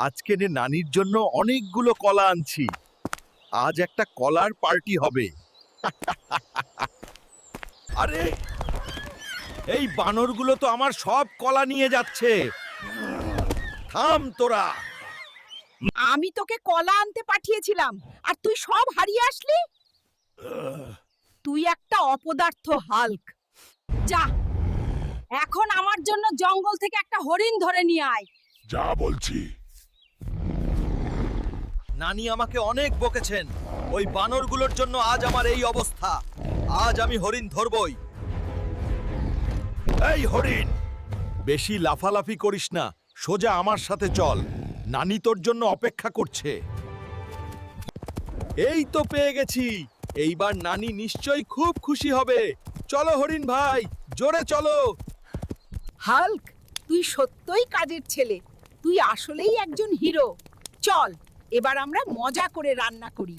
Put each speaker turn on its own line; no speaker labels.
আজকে নে নানির জন্য অনেকগুলো কলা আনছি। আজ একটা কলার পার্টি হবে। আরে এই বানরগুলো তো আমার সব কলা নিয়ে যাচ্ছে। থাম তোরা।
আমি তোকে কলা আনতে পাঠিয়েছিলাম আর তুই সব হারিয়ে আসলি? তুই একটা অপদার্থ হাল্ক। যা এখন আমার জন্য জঙ্গল থেকে একটা হরিণ ধরে নিয়ে আয়।
যা বলছি।
নানি আমাকে অনেক বকেছেন। ওই বানরগুলোর জন্য আজ আমার এই অবস্থা। আজ আমি হরিণ ধরবই। এই হরিণ! বেশি লাফালাফি করিস না। সোজা আমার সাথে চল। নানি তোর জন্য অপেক্ষা করছে। এই তো পেয়ে গেছি। এইবার নানি নিশ্চয়ই খুব খুশি হবে। চলো হরিণ ভাই, জোরে চলো।
হাল্ক, তুই সত্যই কাজের ছেলে। তুই আসলেই একজন হিরো। চল। এবার আমরা মজা করে রান্না করি।